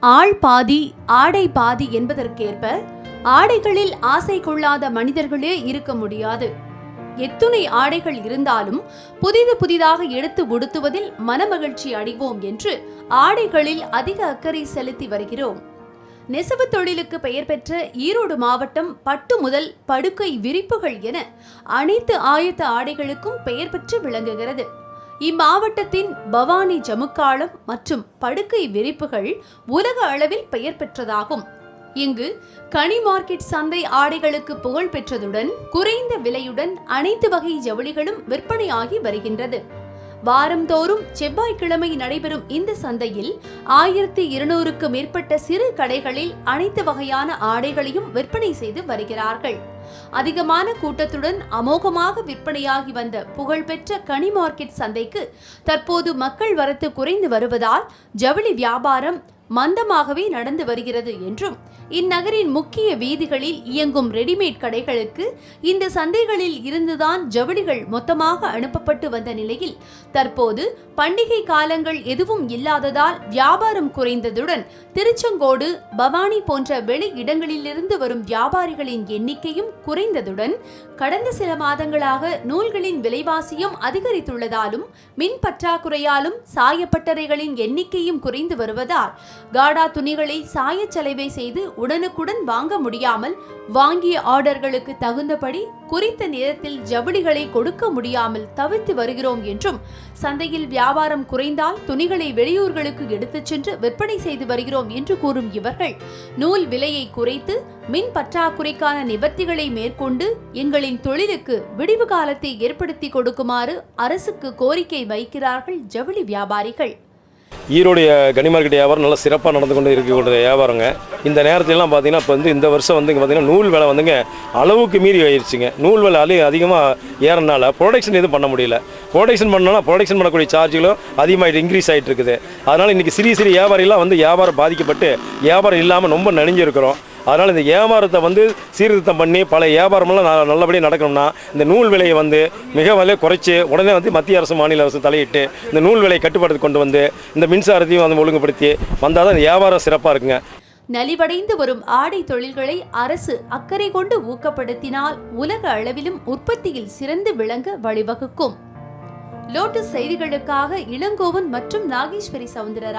ஆள் பாதி ஆடை பாதி என்பதற்கேற்ப ஆடைகளில் ஆசை கொள்ளாத மனிதர்களே இருக்க முடியாது. எத்துணை ஆடைகள் இருந்தாலும் புதிது புதிதாக எடுத்து உடுத்துவதில் மனமகிழ்ச்சி அடைவோம் என்று ஆடைகளில் அதிக அக்கறை செலுத்தி வருகிறோம். நெசவு தொழிலுக்கு பெயர் பெற்ற ஈரோடு மாவட்டம் பட்டு முதல் படுக்கை விரிப்புகள் என அனைத்து ஆயத்த ஆடைகளுக்கும் பெயர் பெற்று விளங்குகிறது. இம்மாவட்டத்தின் பவானி ஜமுக்காளம் மற்றும் படுக்கை விரிப்புகள் உலக அளவில் பெயர் பெற்றதாகும். இங்கு கனி மார்க்கெட் சந்தை ஆடைகளுக்கு புகழ் பெற்றதுடன் குறைந்த விலையுடன் அனைத்து வகை ஜவுளிகளும் விற்பனையாகி வருகின்றது. வாரந்தோறும் செவ்வாய்க்கிழமை நடைபெறும் இந்த சந்தையில் ஆயிரத்தி இருநூறுக்கு மேற்பட்ட சிறு கடைகளில் அனைத்து வகையான ஆடைகளையும் விற்பனை செய்து வருகிறார்கள். அதிகமான கூட்டத்துடன் அமோகமாக விற்பனையாகி வந்த புகழ்பெற்ற கனி மார்க்கெட் சந்தைக்கு தற்போது மக்கள் வரத்து குறைந்து வருவதால் ஜவுளி வியாபாரம் மந்தமாகவே நடந்து வருகிறது என்றும் இந்நகரின் முக்கிய வீதிகளில் இயங்கும் ரெடிமேட் கடைகளுக்கு இந்த சந்தைகளில் இருந்துதான் ஜவுளிகள் மொத்தமாக அனுப்பப்பட்டு வந்த நிலையில் தற்போது பண்டிகை காலங்கள் எதுவும் இல்லாததால் வியாபாரம் குறைந்ததுடன் திருச்செங்கோடு பவானி போன்ற வெளி இடங்களிலிருந்து வரும் வியாபாரிகளின் எண்ணிக்கையும் குறைந்ததுடன் கடந்த சில மாதங்களாக நூல்களின் விலைவாசியும் அதிகரித்துள்ளதாலும் மின் பற்றாக்குறையாலும் சாயப்பட்டறைகளின் எண்ணிக்கையும் குறைந்து வருவதால் காடா துணிகளை சாயச்சலவை செய்து உடனுக்குடன் வாங்க முடியாமல் வாங்கிய ஆர்டர்களுக்கு தகுந்தபடி குறித்த நேரத்தில் ஜவுளிகளை கொடுக்க முடியாமல் தவிர்த்து வருகிறோம் என்றும் சந்தையில் வியாபாரம் குறைந்தால் துணிகளை வெளியூர்களுக்கு எடுத்துச் சென்று விற்பனை செய்து வருகிறோம் என்று கூறும் இவர்கள் நூல் விலையை குறைத்து மின் பற்றாக்குறைக்கான நிவர்த்திகளை மேற்கொண்டு எங்களின் தொழிலுக்கு விடிவு காலத்தை ஏற்படுத்தி கொடுக்குமாறு அரசுக்கு கோரிக்கை வைக்கிறார்கள் ஜவுளி வியாபாரிகள். ஈரோடைய கனி மார்க்கெட் வியாபாரம் நல்லா சிறப்பாக நடந்து கொண்டு இருக்கக்கூடிய வியாபாரங்க. இந்த நேரத்திலலாம் பார்த்தீங்கன்னா இப்போ வந்து இந்த வருஷம் வந்து பார்த்திங்கன்னா பார்த்தீங்கன்னா நூல் விலை வந்துங்க அளவுக்கு மீறி ஆயிடுச்சுங்க நூல் விலை அலி அதிகமாக ஏறனால ப்ரொடக்ஷன் எதுவும் பண்ண முடியல. ப்ரொடக்ஷன் பண்ணோன்னா ப்ரொடக்ஷன் பண்ணக்கூடிய சார்ஜுகளும் அதிகமாக இன்க்ரீஸ் ஆகிட்டு இருக்குது. அதனால் இன்றைக்கி சிறிய சிறிய வியாபாரிலாம் வந்து வியாபாரம் பாதிக்கப்பட்டு வியாபாரம் இல்லாமல் ரொம்ப நனைஞ்சிருக்கிறோம். அதனால் இந்த வியாபாரத்தை வந்து சீர்திருத்தம் பண்ணி பல வியாபாரமெல்லாம் ந- நல்லபடியாக நடக்கணும்னா இந்த நூல் விலையை வந்து மிக விலை குறைச்சி உடனே வந்து மத்திய அரசு மாநில அரசு தலையிட்டு இந்த நூல் விலையை கட்டுப்பாடு கொண்டு வந்து இந்த மின்சாரத்தையும் வந்து ஒழுங்குபடுத்தி வந்தால் தான் வியாபாரம் சிறப்பாக இருக்குங்க. நலிவடைந்து வரும் ஆடை தொழில்களை அரசு அக்கறை கொண்டு ஊக்கப்படுத்தினால் உலக அளவிலும் உற்பத்தியில் சிறந்து விளங்க வழிவகுக்கும். லோட்டஸ் செய்திகளுக்காக இளங்கோவன் மற்றும் நாகேஸ்வரி சவுந்தரராஜ்.